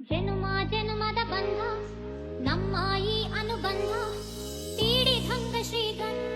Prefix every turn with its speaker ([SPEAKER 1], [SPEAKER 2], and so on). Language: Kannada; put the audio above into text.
[SPEAKER 1] ಜನುಮ ಜನುಮದ ಬಂಧ ನಮ್ಮ ಈ ಅನುಬಂಧ ತೀಡಿದಂಗ ಶ್ರೀಗಂಧ.